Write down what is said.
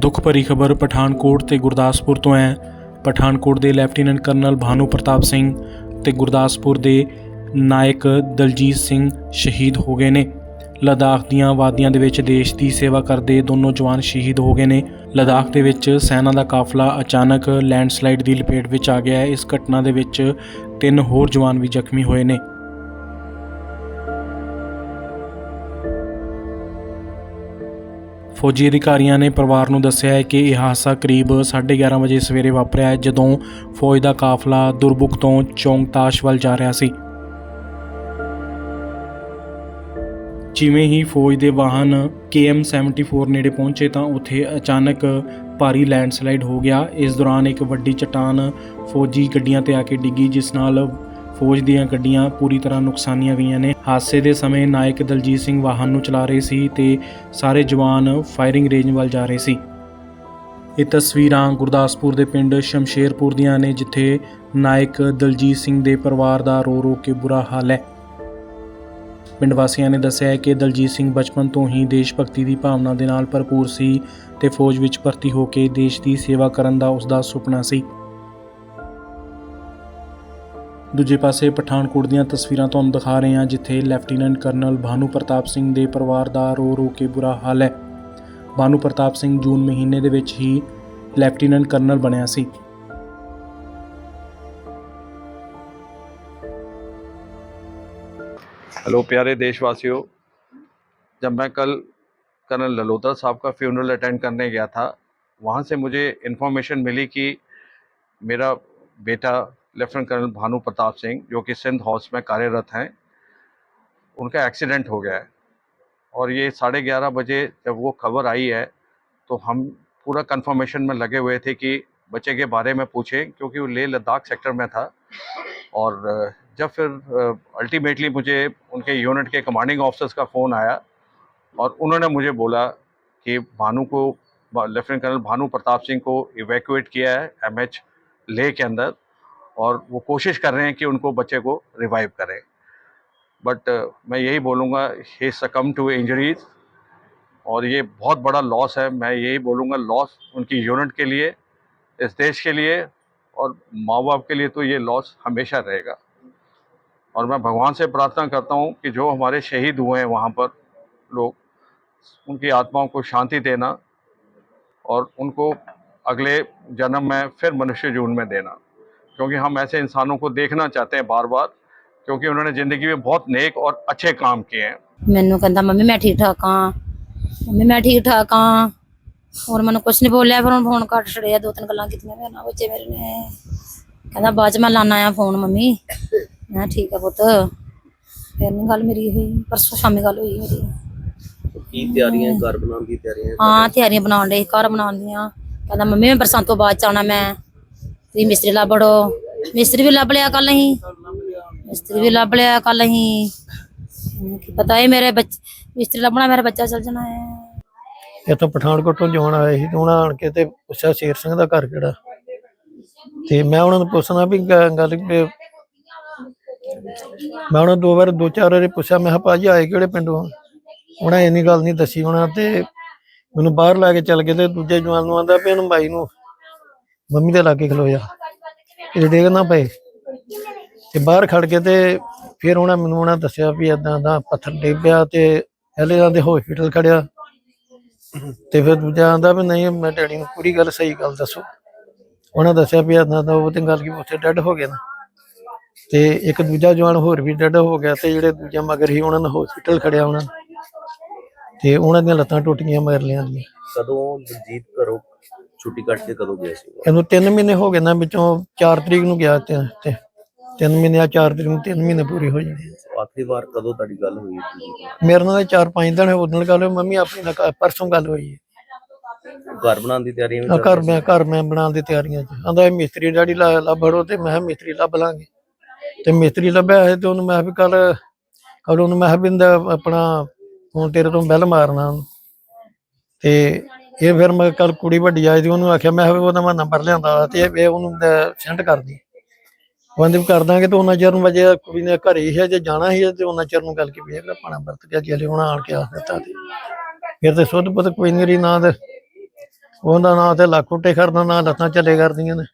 ਦੁੱਖ ਭਰੀ ਖਬਰ ਪਠਾਨਕੋਟ ਤੇ ਗੁਰਦਾਸਪੁਰ ਤੋਂ ਹੈ। ਪਠਾਨਕੋਟ ਦੇ ਲੈਫਟੀਨੈਂਟ ਕਰਨਲ ਭਾਨੂ ਪ੍ਰਤਾਪ ਸਿੰਘ ਤੇ ਗੁਰਦਾਸਪੁਰ ਦੇ ਨਾਇਕ ਦਲਜੀਤ ਸਿੰਘ ਸ਼ਹੀਦ ਹੋ ਗਏ ਨੇ। ਲਦਾਖ ਦੀਆਂ ਵਾਦੀਆਂ ਦੇ ਵਿੱਚ ਦੇਸ਼ ਦੀ ਸੇਵਾ ਕਰਦੇ ਦੋਨੋਂ ਜਵਾਨ ਸ਼ਹੀਦ ਹੋ ਗਏ ਨੇ। ਲਦਾਖ ਦੇ ਵਿੱਚ ਸੈਨਾ ਦਾ ਕਾਫਲਾ ਅਚਾਨਕ ਲੈਂਡਸਲਾਈਡ ਦੀ ਲਪੇਟ ਵਿੱਚ ਆ ਗਿਆ ਹੈ। ਇਸ ਘਟਨਾ ਦੇ ਵਿੱਚ ਤਿੰਨ ਹੋਰ ਜਵਾਨ ਵੀ ਜ਼ਖਮੀ ਹੋਏ ਨੇ। ਫੌਜੀ ਅਧਿਕਾਰੀਆਂ ਨੇ ਪਰਿਵਾਰ ਨੂੰ ਦੱਸਿਆ ਹੈ ਕਿ ਇਹ ਹਾਦਸਾ ਕਰੀਬ 11:30 ਵਜੇ ਸਵੇਰੇ ਵਾਪਰਿਆ ਹੈ, ਜਦੋਂ ਫੌਜ ਦਾ ਕਾਫਲਾ ਦੁਰਬੁਕ ਤੋਂ ਚੌਂਗਤਾਸ਼ ਵੱਲ ਜਾ ਰਿਹਾ ਸੀ। ਜਿਵੇਂ ਹੀ ਫੌਜ ਦੇ ਵਾਹਨ KM74 ਨੇੜੇ ਪਹੁੰਚੇ ਤਾਂ ਉੱਥੇ ਅਚਾਨਕ ਭਾਰੀ ਲੈਂਡਸਲਾਈਡ ਹੋ ਗਿਆ। ਇਸ ਦੌਰਾਨ ਇੱਕ ਵੱਡੀ ਚਟਾਨ ਫੌਜੀ ਗੱਡੀਆਂ ਤੇ ਆ ਕੇ ਡਿੱਗੀ, ਜਿਸ ਨਾਲ ਫੌਜ ਦੀਆਂ ਗੱਡੀਆਂ ਪੂਰੀ ਤਰ੍ਹਾਂ ਨੁਕਸਾਨੀਆਂ ਗਈਆਂ ਨੇ। ਹਾਦਸੇ ਦੇ ਸਮੇਂ ਨਾਇਕ ਦਲਜੀਤ ਸਿੰਘ ਵਾਹਨ ਨੂੰ ਚਲਾ ਰਹੇ ਸੀ ਤੇ ਸਾਰੇ ਜਵਾਨ ਫਾਇਰਿੰਗ ਰੇਂਜ ਵੱਲ ਜਾ ਰਹੇ ਸੀ। ਇਹ ਤਸਵੀਰਾਂ ਗੁਰਦਾਸਪੁਰ ਦੇ ਪਿੰਡ ਸ਼ਮਸ਼ੇਰਪੁਰ ਦੀਆਂ ਨੇ, ਜਿੱਥੇ ਨਾਇਕ ਦਲਜੀਤ ਸਿੰਘ ਦੇ ਪਰਿਵਾਰ ਦਾ ਰੋ ਰੋ ਕੇ ਬੁਰਾ ਹਾਲ ਹੈ। ਪਿੰਡ ਵਾਸੀਆਂ ਨੇ ਦੱਸਿਆ ਹੈ ਕਿ ਦਲਜੀਤ ਸਿੰਘ ਬਚਪਨ ਤੋਂ ਹੀ ਦੇਸ਼ ਭਗਤੀ ਦੀ ਭਾਵਨਾ ਦੇ ਨਾਲ ਭਰਪੂਰ ਸੀ ਤੇ ਫੌਜ ਵਿੱਚ ਭਰਤੀ ਹੋ ਕੇ ਦੇਸ਼ ਦੀ ਸੇਵਾ ਕਰਨ ਦਾ ਉਸ ਦਾ ਸੁਪਨਾ ਸੀ। ਦੂਜੇ ਪਾਸੇ ਪਠਾਨਕੋਟ ਦੀਆਂ ਤਸਵੀਰਾਂ ਤੁਹਾਨੂੰ ਦਿਖਾ ਰਹੇ ਹਾਂ ਜਿੱਥੇ ਲੈਫਟੀਨੈਂਟ ਕਰਨਲ ਭਾਨੂ ਪ੍ਰਤਾਪ ਸਿੰਘ ਦੇ ਪਰਿਵਾਰ ਦਾ ਰੋ ਰੋ ਕੇ ਬੁਰਾ ਹਾਲ ਹੈ ਭਾਨੂ ਪ੍ਰਤਾਪ ਸਿੰਘ ਜੂਨ ਮਹੀਨੇ ਦੇ ਵਿੱਚ ਹੀ ਲੈਫਟੀਨੈਂਟ ਕਰਨਲ ਬਣਿਆ ਸੀ हेलो प्यारे देशवासियों जब मैं कल कर्नल ललोत्रा साहब का फ्यूनरल अटेंड करने गया था वहाँ से मुझे इन्फॉर्मेशन मिली कि मेरा बेटा लेफ्टिनेंट कर्नल भानु प्रताप सिंह, जो कि सिंध हाउस में कार्यरत हैं, उनका एक्सीडेंट हो गया है। और ये साढ़े ग्यारह बजे जब वो खबर आई है तो हम पूरा कंफर्मेशन में लगे हुए थे कि बच्चे के बारे में पूछें, क्योंकि वो लेह लद्दाख सेक्टर में था। और जब फिर अल्टीमेटली मुझे उनके यूनिट के कमांडिंग ऑफिसर्स का फ़ोन आया, और उन्होंने मुझे बोला कि भानु को, लेफ्टिनेंट कर्नल भानु प्रताप सिंह को इवैक्यूएट किया है एमएच लेह के अंदर। और वो कोशिश कर रहे हैं कि उनको बच्चे को रिवाइव करें। बट मैं यही बोलूँगा ही सकम टू इंजरीज और ये बहुत बड़ा लॉस है। मैं यही बोलूँगा लॉस उनकी यूनिट के लिए, इस देश के लिए और माँ बाप के लिए तो ये लॉस हमेशा रहेगा। और मैं भगवान से प्रार्थना करता हूँ कि जो हमारे शहीद हुए हैं वहाँ पर लोग, उनकी आत्माओं को शांति देना और उनको अगले जन्म में फिर मनुष्य जून में देना। क्योंकि हम ऐसे इंसानों को देखना चाहते हैं बार बार क्योंकि उन्होंने ज़िंदगी में बहुत नेक और अच्छे काम किए हैं ਮੈਨੂੰ ਕਹਿੰਦਾ ਮੰਮੀ ਮੈਂ ਠੀਕ ਠਾਕ ਹਾਂ ਮੰਮੀ ਮੈਂ ਠੀਕ ਠਾਕ ਹਾਂ ਹੋਰ ਮੈਨੂੰ ਕੁਛ ਨਹੀਂ ਬੋਲਿਆ ਫਿਰ ਹੁਣ ਫੋਨ ਕੱਟ ਛੜਿਆ ਦੋ ਤਿੰਨ ਗੱਲਾਂ ਕੀਤੀਆਂ ਮੇਰੇ ਨਾਲ ਬੱਚੇ ਮੇਰੇ ਨੇ ਕਹਿੰਦਾ ਬਾਅਦ ਚ ਮੈਂ ਲਾਣਾ ਆ ਫੋਨ ਮੰਮੀ ਮੈਂ ਕਿਹਾ ਠੀਕ ਆ ਪੁੱਤ ਫਿਰ ਨਹੀਂ ਗੱਲ ਮੇਰੀ ਹੋਈ ਪਰਸੋਂ ਸ਼ਾਮੀ ਗੱਲ ਹੋਈ ਮੇਰੀ ਕੀ ਤਿਆਰੀਆਂ ਘਰ ਬਣਾਉਣ ਦੀ ਤਿਆਰੀਆਂ ਹਾਂ ਤਿਆਰੀਆਂ ਬਣਾਉਣ ਦੇ ਘਰ ਬਣਾਉਣ ਦੀਆਂ ਕਹਿੰਦਾ ਮੰਮੀ ਮੈਂ ਬਰਸਾਂ ਤੋਂ ਬਾਅਦ ਚ ਆਉਣਾ ਮੈਂ ਤੁਸੀਂ ਮਿਸਤਰੀ ਲੱਭੜੋ ਮਿਸਤਰੀ ਵੀ ਲੱਭ ਲਿਆ ਕੱਲ ਅਸੀਂ। ਮਿਸਤਰੀ ਵੀ ਲੱਭ ਲਿਆ ਕੱਲ ਅਸੀਂ। ਕੀ ਪਤਾ, ਇਹ ਮੇਰੇ ਬੱਚੇ, ਮਿਸਤਰੀ ਲੱਭਣਾ, ਮੇਰਾ ਬੱਚਾ ਚੱਲ ਜਾਣਾ ਹੈ। ਇੱਥੋਂ ਪਠਾਨਕੋਟ ਤੋਂ ਜਵਾਨ ਆਏ ਸੀ ਤੇ ਉਹਨਾਂ ਆਣ ਕੇ ਤੇ ਪੁੱਛਿਆ ਸ਼ੇਰ ਸਿੰਘ ਦਾ ਘਰ ਕਿਹੜਾ। ਤੇ ਮੈਂ ਉਹਨਾਂ ਨੂੰ ਪੁੱਛਣਾ ਵੀ ਗੱਲ ਮੈਂ ਉਹਨਾਂ ਦੋ ਵਾਰ ਦੋ ਚਾਰ ਵਾਰੀ ਪੁੱਛਿਆ, ਮੈਂ ਕਿਹਾ, ਭਾਜੀ, ਆਏ ਕਿਹੜੇ ਪਿੰਡੋਂ? ਉਹਨਾਂ ਇੰਨੀ ਗੱਲ ਨਹੀਂ ਦੱਸੀ ਉਹਨਾਂ ਤੇ ਮੈਨੂੰ ਬਾਹਰ ਲਾ ਕੇ ਚੱਲ ਗਏ ਤੇ ਦੂਜੇ ਜਵਾਨ ਨੂੰ ਆਂਦਾ ਵੀ ਇਹਨੂੰ ਬਾਈ ਨੂੰ ਮੰਮੀ ਦੇ ਲਾਗੇ ਖਲੋਇਆ ਇਹ ਡੇਗ ਨਾ ਪਏ ਤੇ ਬਾਹਰ ਖੜ ਕੇ ਤੇ ਫਿਰ ਉਹਨਾਂ ਮੈਨੂੰ ਉਹਨਾਂ ਦੱਸਿਆ ਵੀ ਏਦਾਂ ਦਾ ਪੱਥਰ ਡਿੱਗ ਪਿਆ ਤੇ ਪਹਿਲੇ ਤਾਂ ਦੇ ਹਸਪੀਟਲ ਖੜਿਆ। ਤੇ ਫਿਰ ਦੂਜਾ ਆਂਦਾ ਵੀ ਨਹੀਂ, ਮੈਂ ਡੈਡੀ ਨੂੰ ਪੂਰੀ ਗੱਲ ਸਹੀ ਗੱਲ ਦੱਸੋ। ਉਹਨਾਂ ਦੱਸਿਆ ਵੀ ਏਦਾਂ ਦਾ ਉਹ ਤੇ ਗੱਲ ਕੀ ਉੱਥੇ ਡੈਡ ਹੋ ਗਿਆ ਨਾ। ਤੇ ਇੱਕ ਦੂਜਾ ਜਵਾਨ ਹੋਰ ਵੀ ਡੈਡ ਹੋ ਗਿਆ ਤੇ ਜਿਹੜੇ ਦੂਜਾ ਮਗਰ ਸੀ ਉਹਨਾਂ ਨੂੰ ਹਸਪੀਟਲ ਖੜਿਆ ਉਹਨਾਂ ਤੇ ਉਹਨਾਂ ਦੀਆਂ ਲੱਤਾਂ ਟੁੱਟ ਗਈਆਂ ਮਗਰਲਿਆਂ ਦੀਆਂ। ਕਦੋਂ ਦਲਜੀਤ ਘਰੋਂ ਛੁੱਟੀ ਕੱਟ ਕੇ ਕਦੋਂ ਗਿਆ ਸੀ ਇਹਨੂੰ 3 ਮਹੀਨੇ ਹੋ ਗਏ ਨਾ ਵਿੱਚੋਂ 4 ਤਰੀਕ ਨੂੰ ਗਿਆ ਤੇ ਤੇ 3 ਮਹੀਨੇ ਆ 4 ਤਰੀਕ ਨੂੰ 3 ਮਹੀਨੇ ਪੂਰੇ ਹੋ ਜਾਣੇ। ਆਖਰੀ ਵਾਰ ਕਦੋਂ ਤੁਹਾਡੀ ਗੱਲ ਹੋਈ ਨਾਲ? ਮੇਰੇ ਨਾਲ 4-5 ਦਿਨ ਉਹਦੇ ਨਾਲ ਗੱਲ ਹੋਈ ਮੰਮੀ ਆਪਣੀ ਨਾਲ ਪਰਸੋਂ ਗੱਲ ਹੋਈ ਹੈ ਘਰ ਬਣਾਉਣ ਦੀ ਤਿਆਰੀਆਂ ਵੀ ਆ ਚੱਲ ਘਰ ਮੈਂ ਘਰ ਮੈਂ ਬਣਾਉਣ ਦੀ ਤਿਆਰੀਆਂ ਚ ਆਂਦਾ ਇਹ ਮਿਸਤਰੀ ਲਾ- ਲੱਭੜੋ ਤੇ ਮੈਂ ਮਿਸਤਰੀ ਲੱਭ ਲਾਂਗੇ ਤੇ ਮਿਸਤਰੀ ਲੱਭਿਆ ਹੈ ਤੇ ਉਹਨੂੰ ਮੈਂ ਵੀ ਕੱਲ ਕੱਲ ਉਹਨੂੰ ਮੈਂ ਵੀ ਆਪਣਾ ਫੋਨ ਤੇਰੇ ਤੋਂ ਬੈਲ ਮਾਰਨਾ ਉਹਨੂੰ। ਤੇ ਇਹ ਫਿਰ ਮੈਂ ਕੱਲ ਕੁੜੀ ਵੱਡੀ ਆਈ ਦੀ ਉਹਨੂੰ ਆਖਿਆ, ਮੈਂ ਕਿਹਾ ਉਹਦਾ ਮੈਂ ਨੰਬਰ ਲਿਆਂਦਾ ਤੇ ਇਹ ਉਹਨੂੰ ਸੈਂਡ ਕਰਦੀ ਬੰਦੇ ਵੀ ਕਰ ਦਾਂਗੇ ਤੇ ਉਹਨਾਂ ਚਿਰ ਨੂੰ ਵਜੇ ਕੁੜੀ ਨੇ ਘਰੇ ਹੀ ਹੈ ਜੇ ਜਾਣਾ ਹੀ ਹੈ ਤੇ ਉਹਨਾਂ ਚਿਰ ਨੂੰ ਗੱਲ ਕੀ ਵੇਖ ਪਾਣਾ ਵਰਤ ਕੇ ਜੇ ਹੁਣ ਆਣ ਕੇ ਆਖ ਦਿੱਤਾ ਤੇ। ਫਿਰ ਤੇ ਸੁੱਧ ਪੁੱਤ ਕੋਈ ਨਹੀਂ ਰਹੀ ਨਾ ਤੇ। ਉਹਦਾ ਨਾਂ ਤੇ ਲੱਖ ਉੱਟੇ ਕਰਦਾ ਨਾਂ ਲੱਤਾਂ ਚੱਲੇ ਕਰਦੀਆਂ ਨੇ।